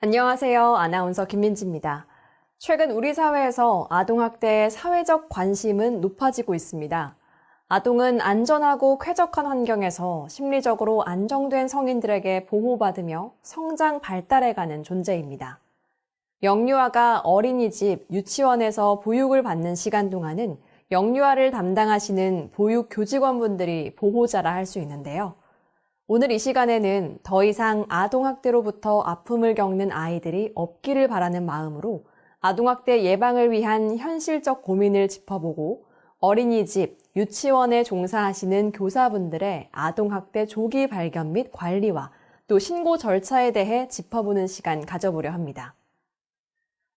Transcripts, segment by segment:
안녕하세요. 아나운서 김민지입니다. 최근 우리 사회에서 아동학대의 사회적 관심은 높아지고 있습니다. 아동은 안전하고 쾌적한 환경에서 심리적으로 안정된 성인들에게 보호받으며 성장 발달해가는 존재입니다. 영유아가 어린이집, 유치원에서 보육을 받는 시간 동안은 영유아를 담당하시는 보육 교직원분들이 보호자라 할 수 있는데요. 오늘 이 시간에는 더 이상 아동학대로부터 아픔을 겪는 아이들이 없기를 바라는 마음으로 아동학대 예방을 위한 현실적 고민을 짚어보고 어린이집, 유치원에 종사하시는 교사분들의 아동학대 조기 발견 및 관리와 또 신고 절차에 대해 짚어보는 시간 가져보려 합니다.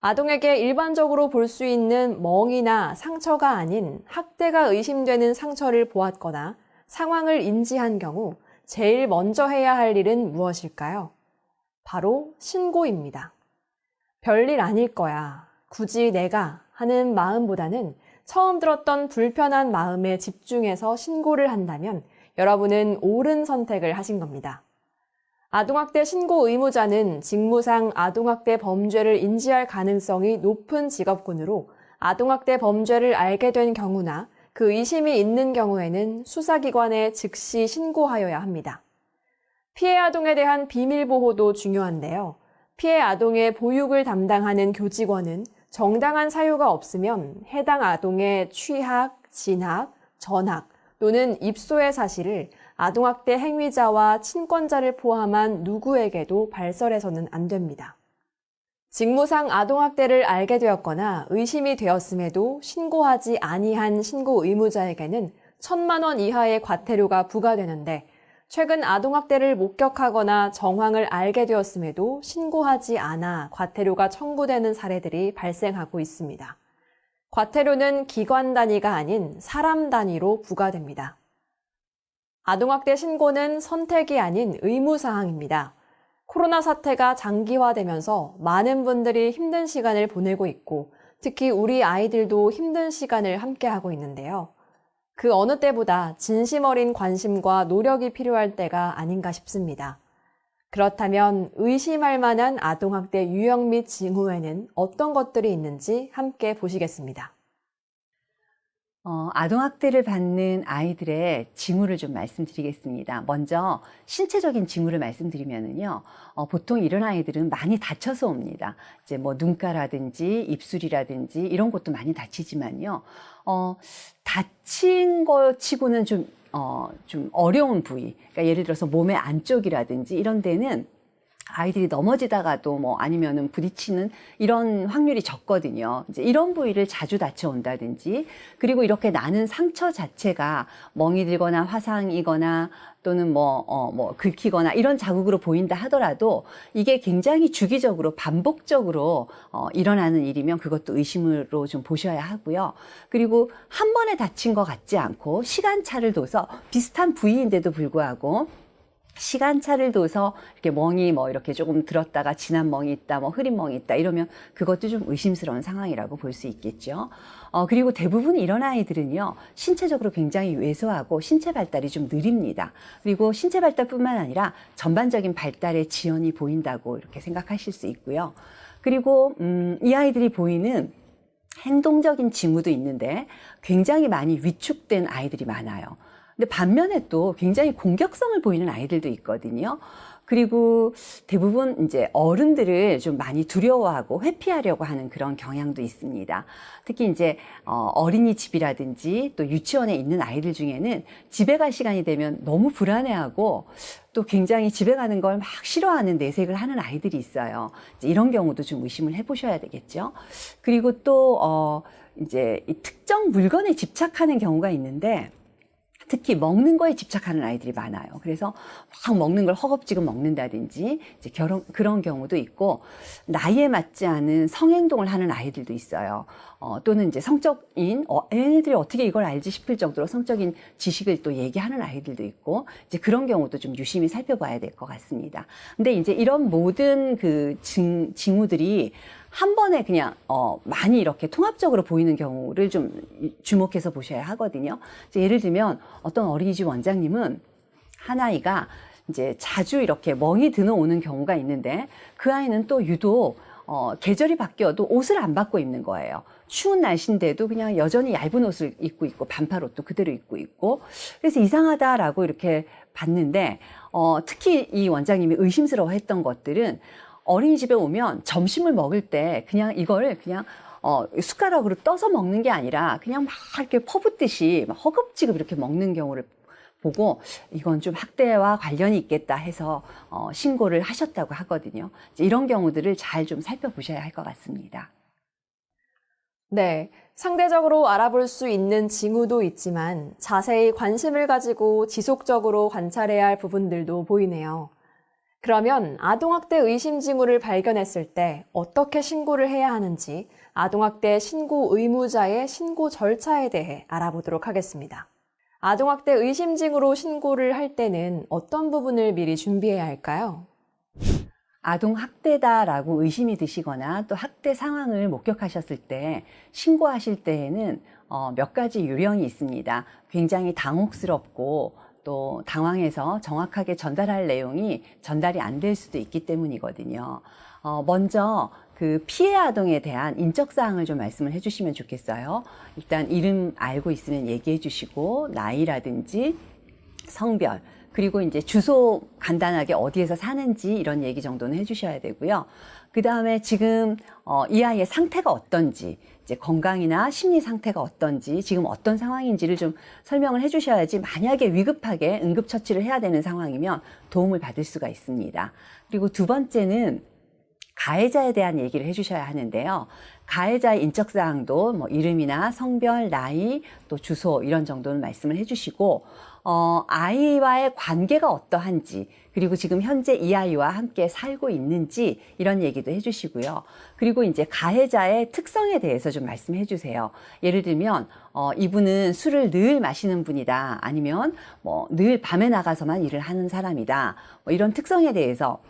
아동에게 일반적으로 볼 수 있는 멍이나 상처가 아닌 학대가 의심되는 상처를 보았거나 상황을 인지한 경우 제일 먼저 해야 할 일은 무엇일까요? 바로 신고입니다. 별일 아닐 거야. 굳이 내가 하는 마음보다는 처음 들었던 불편한 마음에 집중해서 신고를 한다면 여러분은 옳은 선택을 하신 겁니다. 아동학대 신고 의무자는 직무상 아동학대 범죄를 인지할 가능성이 높은 직업군으로 아동학대 범죄를 알게 된 경우나 그 의심이 있는 경우에는 수사기관에 즉시 신고하여야 합니다. 피해 아동에 대한 비밀 보호도 중요한데요. 피해 아동의 보육을 담당하는 교직원은 정당한 사유가 없으면 해당 아동의 취학, 진학, 전학 또는 입소의 사실을 아동학대 행위자와 친권자를 포함한 누구에게도 발설해서는 안 됩니다. 직무상 아동학대를 알게 되었거나 의심이 되었음에도 신고하지 아니한 신고 의무자에게는 천만 원 이하의 과태료가 부과되는데 최근 아동학대를 목격하거나 정황을 알게 되었음에도 신고하지 않아 과태료가 청구되는 사례들이 발생하고 있습니다. 과태료는 기관 단위가 아닌 사람 단위로 부과됩니다. 아동학대 신고는 선택이 아닌 의무사항입니다. 코로나 사태가 장기화되면서 많은 분들이 힘든 시간을 보내고 있고 특히 우리 아이들도 힘든 시간을 함께하고 있는데요. 그 어느 때보다 진심 어린 관심과 노력이 필요할 때가 아닌가 싶습니다. 그렇다면 의심할 만한 아동학대 유형 및 징후에는 어떤 것들이 있는지 함께 보시겠습니다. 어, 아동학대를 받는 아이들의 징후를 좀 말씀드리겠습니다. 먼저 신체적인 징후를 말씀드리면은요, 어, 보통 이런 아이들은 많이 다쳐서 옵니다. 이제 뭐 눈가라든지 입술이라든지 이런 곳도 많이 다치지만요, 어, 다친 거 치고는 좀, 어, 좀 어려운 부위. 그러니까 예를 들어서 몸의 안쪽이라든지 이런 데는 아이들이 넘어지다가도 뭐 아니면은 부딪히는 이런 확률이 적거든요. 이제 이런 부위를 자주 다쳐온다든지 그리고 이렇게 나는 상처 자체가 멍이 들거나 화상이거나 또는 뭐, 어, 뭐, 긁히거나 이런 자국으로 보인다 하더라도 이게 굉장히 주기적으로 반복적으로 어, 일어나는 일이면 그것도 의심으로 좀 보셔야 하고요. 그리고 한 번에 다친 것 같지 않고 시간차를 둬서 비슷한 부위인데도 불구하고 시간차를 둬서 이렇게 멍이 뭐 이렇게 조금 들었다가 진한 멍이 있다, 뭐 흐린 멍이 있다 이러면 그것도 좀 의심스러운 상황이라고 볼 수 있겠죠. 어, 그리고 대부분 이런 아이들은요, 신체적으로 굉장히 왜소하고 신체 발달이 좀 느립니다. 그리고 신체 발달뿐만 아니라 전반적인 발달의 지연이 보인다고 이렇게 생각하실 수 있고요. 그리고, 음, 이 아이들이 보이는 행동적인 징후도 있는데 굉장히 많이 위축된 아이들이 많아요. 근데 반면에 또 굉장히 공격성을 보이는 아이들도 있거든요. 그리고 대부분 이제 어른들을 좀 많이 두려워하고 회피하려고 하는 그런 경향도 있습니다. 특히 이제 어, 어린이집이라든지 또 유치원에 있는 아이들 중에는 집에 갈 시간이 되면 너무 불안해하고 또 굉장히 집에 가는 걸 막 싫어하는 내색을 하는 아이들이 있어요. 이런 경우도 좀 의심을 해보셔야 되겠죠. 그리고 또 어, 이제 이 특정 물건에 집착하는 경우가 있는데 특히 먹는 거에 집착하는 아이들이 많아요. 그래서 막 먹는 걸 허겁지겁 먹는다든지 이제 결혼, 그런 경우도 있고 나이에 맞지 않은 성행동을 하는 아이들도 있어요. 어, 또는 이제 성적인 어, 얘네들이 어떻게 이걸 알지 싶을 정도로 성적인 지식을 또 얘기하는 아이들도 있고 이제 그런 경우도 좀 유심히 살펴봐야 될 것 같습니다. 근데 이제 이런 모든 그 징, 징후들이 한 번에 그냥 어, 많이 이렇게 통합적으로 보이는 경우를 좀 주목해서 보셔야 하거든요. 예를 들면 어떤 어린이집 원장님은 한 아이가 이제 자주 이렇게 멍이 드너오는 경우가 있는데 그 아이는 또 유독 어, 계절이 바뀌어도 옷을 안 바꿔 입는 거예요. 추운 날씨인데도 그냥 여전히 얇은 옷을 입고 있고 반팔 옷도 그대로 입고 있고 그래서 이상하다라고 이렇게 봤는데 어, 특히 이 원장님이 의심스러워했던 것들은 어린이집에 오면 점심을 먹을 때 그냥 이걸 그냥 어, 숟가락으로 떠서 먹는 게 아니라 그냥 막 이렇게 퍼붓듯이 막 허겁지겁 이렇게 먹는 경우를 보고 이건 좀 학대와 관련이 있겠다 해서 어, 신고를 하셨다고 하거든요. 이런 경우들을 잘 좀 살펴보셔야 할 것 같습니다. 네, 상대적으로 알아볼 수 있는 징후도 있지만 자세히 관심을 가지고 지속적으로 관찰해야 할 부분들도 보이네요. 그러면 아동학대 의심 징후를 발견했을 때 어떻게 신고를 해야 하는지 아동학대 신고 의무자의 신고 절차에 대해 알아보도록 하겠습니다. 아동학대 의심 징후로 신고를 할 때는 어떤 부분을 미리 준비해야 할까요? 아동 학대다라고 의심이 드시거나 또 학대 상황을 목격하셨을 때 신고하실 때에는 어, 몇 가지 유형이 있습니다. 굉장히 당혹스럽고 또 당황해서 정확하게 전달할 내용이 전달이 안 될 수도 있기 때문이거든요. 어, 먼저 그 피해 아동에 대한 인적 사항을 좀 말씀을 해주시면 좋겠어요. 일단 이름 알고 있으면 얘기해 주시고 나이라든지 성별 그리고 이제 주소 간단하게 어디에서 사는지 이런 얘기 정도는 해주셔야 되고요. 그 다음에 지금 어, 이 아이의 상태가 어떤지 이제 건강이나 심리 상태가 어떤지 지금 어떤 상황인지를 좀 설명을 해주셔야지 만약에 위급하게 응급처치를 해야 되는 상황이면 도움을 받을 수가 있습니다. 그리고 두 번째는 가해자에 대한 얘기를 해주셔야 하는데요. 가해자의 인적 사항도 뭐 이름이나 성별, 나이, 또 주소 이런 정도는 말씀을 해주시고 어, 아이와의 관계가 어떠한지 그리고 지금 현재 이 아이와 함께 살고 있는지 이런 얘기도 해주시고요. 그리고 이제 가해자의 특성에 대해서 좀 말씀해 주세요. 예를 들면 어, 이분은 술을 늘 마시는 분이다. 아니면 뭐 늘 밤에 나가서만 일을 하는 사람이다. 뭐 이런 특성에 대해서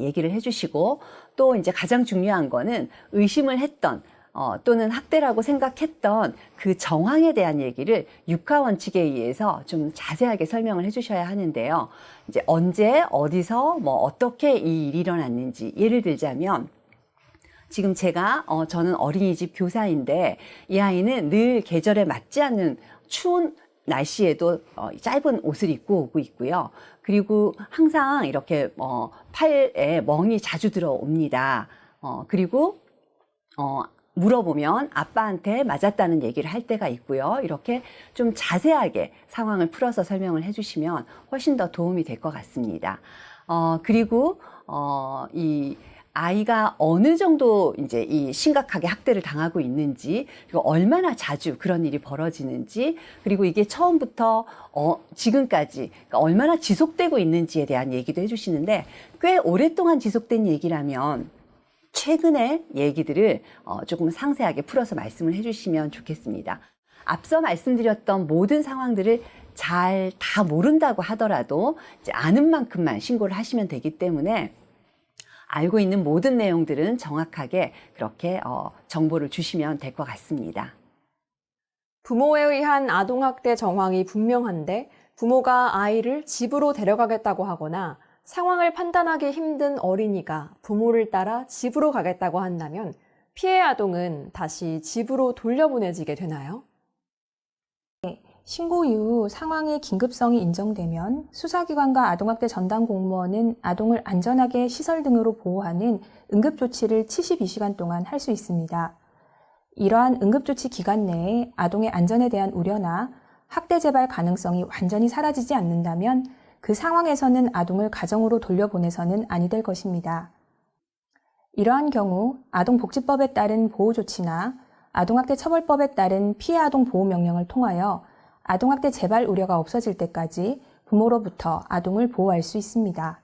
얘기를 해주시고 또 이제 가장 중요한 거는 의심을 했던 어, 또는 학대라고 생각했던 그 정황에 대한 얘기를 육하 원칙에 의해서 좀 자세하게 설명을 해주셔야 하는데요. 이제 언제 어디서 뭐 어떻게 이 일이 일어났는지 예를 들자면 지금 제가 어, 저는 어린이집 교사인데 이 아이는 늘 계절에 맞지 않는 추운 날씨에도 어, 짧은 옷을 입고 오고 있고요. 그리고 항상 이렇게 어, 팔에 멍이 자주 들어옵니다. 어, 그리고 어, 물어보면 아빠한테 맞았다는 얘기를 할 때가 있고요. 이렇게 좀 자세하게 상황을 풀어서 설명을 해주시면 훨씬 더 도움이 될 것 같습니다. 어, 그리고 어, 이 아이가 어느 정도 이제 이 심각하게 학대를 당하고 있는지 그리고 얼마나 자주 그런 일이 벌어지는지 그리고 이게 처음부터 어 지금까지 그러니까 얼마나 지속되고 있는지에 대한 얘기도 해주시는데 꽤 오랫동안 지속된 얘기라면 최근의 얘기들을 어, 조금 상세하게 풀어서 말씀을 해주시면 좋겠습니다. 앞서 말씀드렸던 모든 상황들을 잘 다 모른다고 하더라도 아는 만큼만 신고를 하시면 되기 때문에 알고 있는 모든 내용들은 정확하게 그렇게 어, 정보를 주시면 될 것 같습니다. 부모에 의한 아동학대 정황이 분명한데 부모가 아이를 집으로 데려가겠다고 하거나 상황을 판단하기 힘든 어린이가 부모를 따라 집으로 가겠다고 한다면 피해 아동은 다시 집으로 돌려보내지게 되나요? 신고 이후 상황의 긴급성이 인정되면 수사기관과 아동학대 전담 공무원은 아동을 안전하게 시설 등으로 보호하는 응급조치를 72시간 동안 할 수 있습니다. 이러한 응급조치 기간 내에 아동의 안전에 대한 우려나 학대 재발 가능성이 완전히 사라지지 않는다면 그 상황에서는 아동을 가정으로 돌려보내서는 아니 될 것입니다. 이러한 경우 아동복지법에 따른 보호조치나 아동학대 처벌법에 따른 피해 아동 보호 명령을 통하여 아동학대 재발 우려가 없어질 때까지 부모로부터 아동을 보호할 수 있습니다.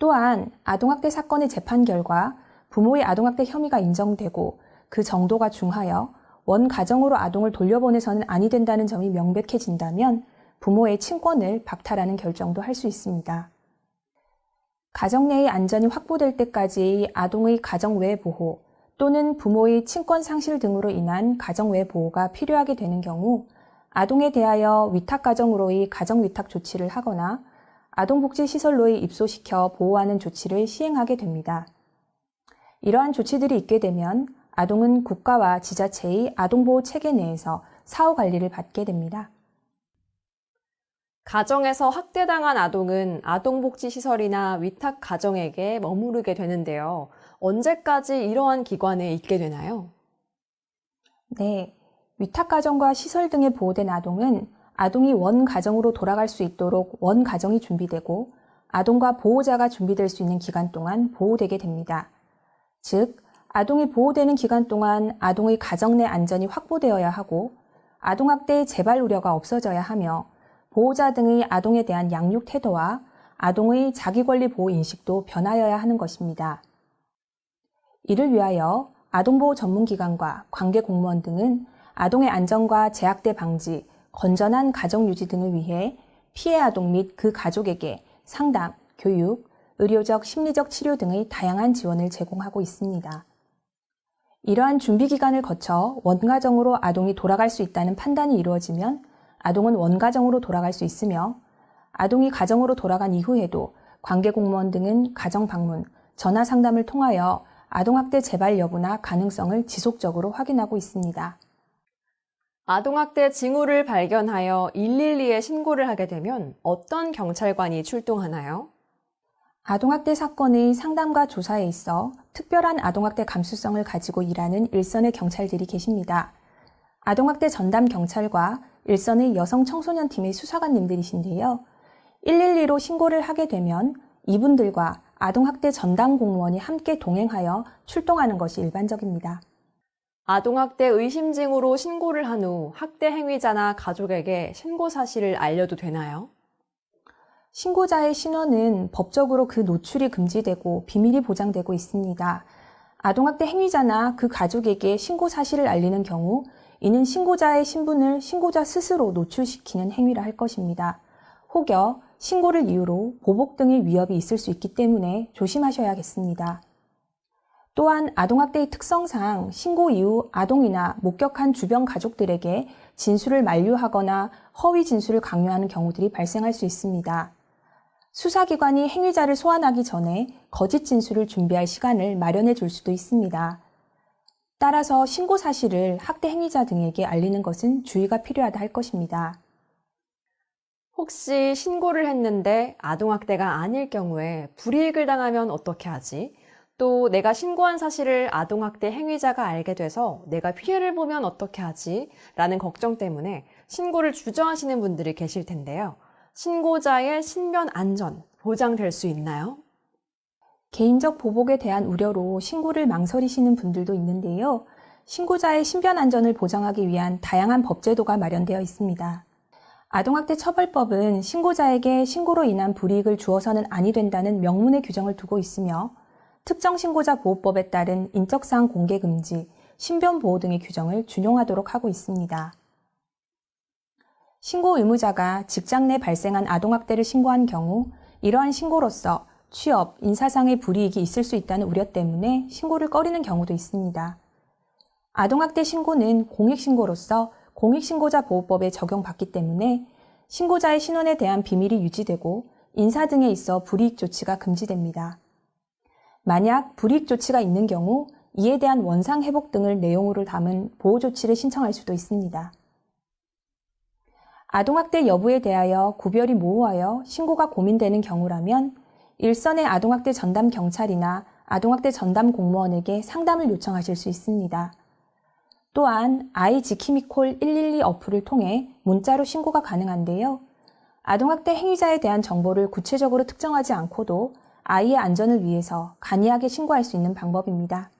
또한 아동학대 사건의 재판 결과 부모의 아동학대 혐의가 인정되고 그 정도가 중하여 원 가정으로 아동을 돌려보내서는 아니 된다는 점이 명백해진다면 부모의 친권을 박탈하는 결정도 할 수 있습니다. 가정 내의 안전이 확보될 때까지 아동의 가정 외 보호 또는 부모의 친권 상실 등으로 인한 가정 외 보호가 필요하게 되는 경우 아동에 대하여 위탁 가정으로의 가정 위탁 조치를 하거나 아동복지시설로에 입소시켜 보호하는 조치를 시행하게 됩니다. 이러한 조치들이 있게 되면 아동은 국가와 지자체의 아동보호 체계 내에서 사후 관리를 받게 됩니다. 가정에서 학대당한 아동은 아동복지시설이나 위탁 가정에게 머무르게 되는데요. 언제까지 이러한 기관에 있게 되나요? 네. 위탁가정과 시설 등에 보호된 아동은 아동이 원 가정으로 돌아갈 수 있도록 원 가정이 준비되고 아동과 보호자가 준비될 수 있는 기간 동안 보호되게 됩니다. 즉, 아동이 보호되는 기간 동안 아동의 가정 내 안전이 확보되어야 하고 아동학대의 재발 우려가 없어져야 하며 보호자 등의 아동에 대한 양육 태도와 아동의 자기권리 보호 인식도 변하여야 하는 것입니다. 이를 위하여 아동보호 전문기관과 관계 공무원 등은 아동의 안전과 재학대 방지, 건전한 가정 유지 등을 위해 피해 아동 및 그 가족에게 상담, 교육, 의료적, 심리적 치료 등의 다양한 지원을 제공하고 있습니다. 이러한 준비 기간을 거쳐 원가정으로 아동이 돌아갈 수 있다는 판단이 이루어지면 아동은 원가정으로 돌아갈 수 있으며 아동이 가정으로 돌아간 이후에도 관계 공무원 등은 가정 방문, 전화 상담을 통하여 아동학대 재발 여부나 가능성을 지속적으로 확인하고 있습니다. 아동학대 징후를 발견하여 112에 신고를 하게 되면 어떤 경찰관이 출동하나요? 아동학대 사건의 상담과 조사에 있어 특별한 아동학대 감수성을 가지고 일하는 일선의 경찰들이 계십니다. 아동학대 전담 경찰과 일선의 여성 청소년 팀의 수사관님들이신데요. 112로 신고를 하게 되면 이분들과 아동학대 전담 공무원이 함께 동행하여 출동하는 것이 일반적입니다. 아동학대 의심 징후로 신고를 한 후 학대 행위자나 가족에게 신고 사실을 알려도 되나요? 신고자의 신원은 법적으로 그 노출이 금지되고 비밀이 보장되고 있습니다. 아동학대 행위자나 그 가족에게 신고 사실을 알리는 경우 이는 신고자의 신분을 신고자 스스로 노출시키는 행위라 할 것입니다. 혹여 신고를 이유로 보복 등의 위협이 있을 수 있기 때문에 조심하셔야겠습니다. 또한 아동학대의 특성상 신고 이후 아동이나 목격한 주변 가족들에게 진술을 만류하거나 허위 진술을 강요하는 경우들이 발생할 수 있습니다. 수사기관이 행위자를 소환하기 전에 거짓 진술을 준비할 시간을 마련해 줄 수도 있습니다. 따라서 신고 사실을 학대 행위자 등에게 알리는 것은 주의가 필요하다 할 것입니다. 혹시 신고를 했는데 아동학대가 아닐 경우에 불이익을 당하면 어떻게 하지? 또 내가 신고한 사실을 아동학대 행위자가 알게 돼서 내가 피해를 보면 어떻게 하지? 라는 걱정 때문에 신고를 주저하시는 분들이 계실 텐데요. 신고자의 신변 안전 보장될 수 있나요? 개인적 보복에 대한 우려로 신고를 망설이시는 분들도 있는데요. 신고자의 신변 안전을 보장하기 위한 다양한 법제도가 마련되어 있습니다. 아동학대 처벌법은 신고자에게 신고로 인한 불이익을 주어서는 아니 된다는 명문의 규정을 두고 있으며 특정 신고자 보호법에 따른 인적사항 공개 금지, 신변 보호 등의 규정을 준용하도록 하고 있습니다. 신고 의무자가 직장 내 발생한 아동학대를 신고한 경우 이러한 신고로서 취업, 인사상의 불이익이 있을 수 있다는 우려 때문에 신고를 꺼리는 경우도 있습니다. 아동학대 신고는 공익신고로서 공익신고자 보호법에 적용받기 때문에 신고자의 신원에 대한 비밀이 유지되고 인사 등에 있어 불이익 조치가 금지됩니다. 만약 불이익 조치가 있는 경우 이에 대한 원상 회복 등을 내용으로 담은 보호 조치를 신청할 수도 있습니다. 아동학대 여부에 대하여 구별이 모호하여 신고가 고민되는 경우라면 일선의 아동학대 전담 경찰이나 아동학대 전담 공무원에게 상담을 요청하실 수 있습니다. 또한 아이 지킴이 콜 112 어플을 통해 문자로 신고가 가능한데요. 아동학대 행위자에 대한 정보를 구체적으로 특정하지 않고도 아이의 안전을 위해서 간이하게 신고할 수 있는 방법입니다.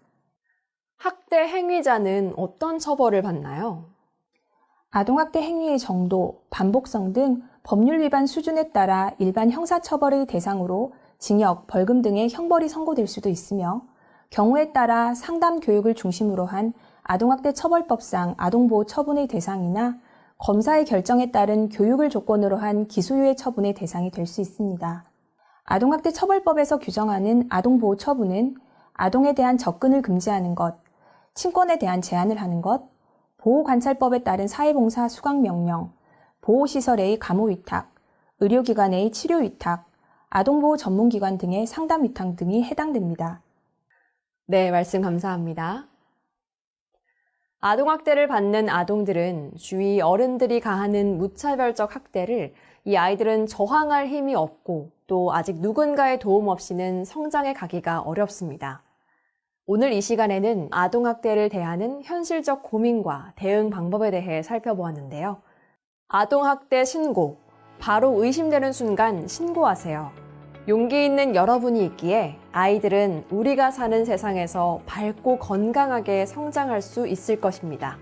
학대 행위자는 어떤 처벌을 받나요? 아동학대 행위의 정도, 반복성 등 법률 위반 수준에 따라 일반 형사처벌의 대상으로 징역, 벌금 등의 형벌이 선고될 수도 있으며 경우에 따라 상담 교육을 중심으로 한 아동학대 처벌법상 아동보호 처분의 대상이나 검사의 결정에 따른 교육을 조건으로 한 기소유예 처분의 대상이 될 수 있습니다. 아동학대 처벌법에서 규정하는 아동보호 처분은 아동에 대한 접근을 금지하는 것, 친권에 대한 제한을 하는 것, 보호관찰법에 따른 사회봉사 수강명령, 보호시설의 감호위탁, 의료기관의 치료위탁, 아동보호 전문기관 등의 상담위탁 등이 해당됩니다. 네, 말씀 감사합니다. 아동학대를 받는 아동들은 주위 어른들이 가하는 무차별적 학대를 이 아이들은 저항할 힘이 없고 또 아직 누군가의 도움 없이는 성장해 가기가 어렵습니다. 오늘 이 시간에는 아동학대를 대하는 현실적 고민과 대응 방법에 대해 살펴보았는데요. 아동학대 신고. 바로 의심되는 순간 신고하세요. 용기 있는 여러분이 있기에 아이들은 우리가 사는 세상에서 밝고 건강하게 성장할 수 있을 것입니다.